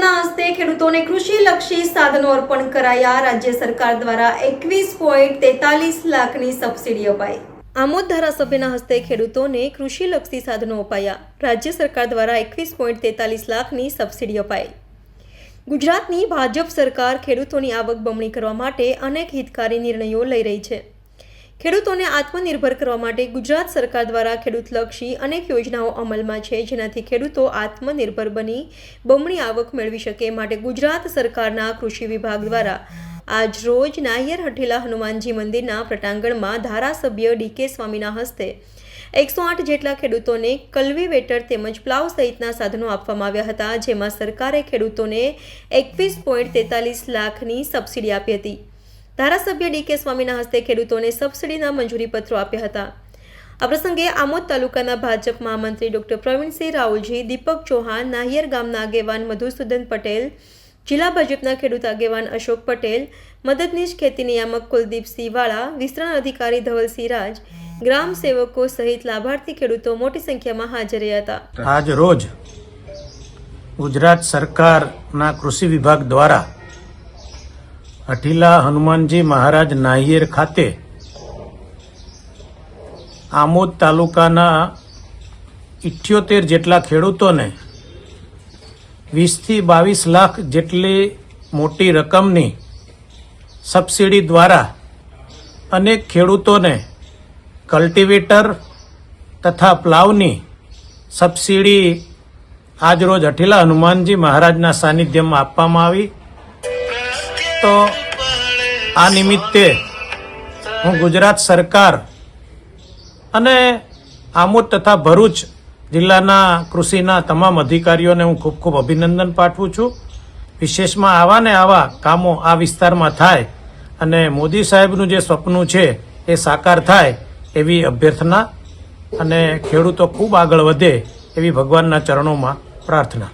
ખેડૂતોને કૃષિલક્ષી સાધનો અર્પણ કરાયા. રાજ્ય સરકાર દ્વારા એકવીસ પોઈન્ટ તેતાલીસ લાખની સબસિડી અપાઈ. આમોદ ધારાસભ્યના હસ્તે ખેડૂતોને કૃષિલક્ષી સાધનો અપાયા. રાજ્ય સરકાર દ્વારા એકવીસ પોઈન્ટ તેતાલીસ લાખની સબસિડી અપાઈ. ગુજરાતની ભાજપ સરકાર ખેડૂતોની આવક બમણી કરવા માટે અનેક હિતકારી નિર્ણયો લઈ રહી છે. ખેડૂતોને આત્મનિર્ભર કરવા માટે ગુજરાત સરકાર દ્વારા ખેડૂતલક્ષી અનેક યોજનાઓ અમલમાં છે, જેનાથી ખેડૂતો આત્મનિર્ભર બની બમણી આવક મેળવી શકે. માટે ગુજરાત સરકારના કૃષિ વિભાગ દ્વારા આજ રોજ નાયર હઠેલા હનુમાનજી મંદિરના પ્રટાંગણમાં ધારાસભ્ય ડીકે સ્વામીના હસ્તે એકસો આઠ જેટલા ખેડૂતોને કલ્વીવેટર તેમજ પ્લાવ સહિતના સાધનો આપવામાં આવ્યા હતા, જેમાં સરકારે ખેડૂતોને એકવીસ પોઈન્ટ તેતાલીસ લાખની સબસિડી આપી હતી. ધારાસભ્ય ડીકે સ્વામીના હસ્તે ખેડૂતોને સબસિડીના મંજૂરી આપ્યા હતા. આ પ્રસંગે આમોદ તાલુકાના ભાજપ મહામંત્રી ડોક્ટર પ્રવીણસિંહ રાવલજી દીપક ચૌહાણ, નાહિયર ગામના આગેવાન મધુસૂદન પટેલ, જિલ્લા ભાજપના ખેડૂત આગેવાન અશોક પટેલ, મદદનીશ ખેતી નિયામક કુલદીપસિંહ વાળા વિસ્તરણ અધિકારી ધવલસિંહ રાજ, ગ્રામ સેવકો સહિત લાભાર્થી ખેડૂતો મોટી સંખ્યામાં હાજર રહ્યા હતા. આજ રોજ ગુજરાત સરકારના કૃષિ વિભાગ દ્વારા અઠીલા હનુમાનજી મહારાજ નાહિયેર ખાતે આમોદ તાલુકાના ઇઠ્યોતેર જેટલા ખેડૂતોને વીસથી બાવીસ લાખ જેટલી મોટી રકમની સબસિડી દ્વારા અનેક ખેડૂતોને કલ્ટિવેટર તથા પ્લાવની સબસિડી આજરોજ અઠીલા હનુમાનજી મહારાજના સાનિધ્યમાં આપવામાં આવી. તો આ નિમિત્તે હું ગુજરાત સરકાર અને આમોદ તથા ભરૂચ જિલ્લાના કૃષિના તમામ અધિકારીઓને હું ખૂબ ખૂબ અભિનંદન પાઠવું છું. વિશેષમાં આવા ને આવા કામો આ વિસ્તારમાં થાય અને મોદી સાહેબનું જે સ્વપ્ન છે એ સાકાર થાય એવી અભ્યર્થના અને ખેડૂતો ખૂબ આગળ વધે એવી ભગવાનના ચરણોમાં પ્રાર્થના.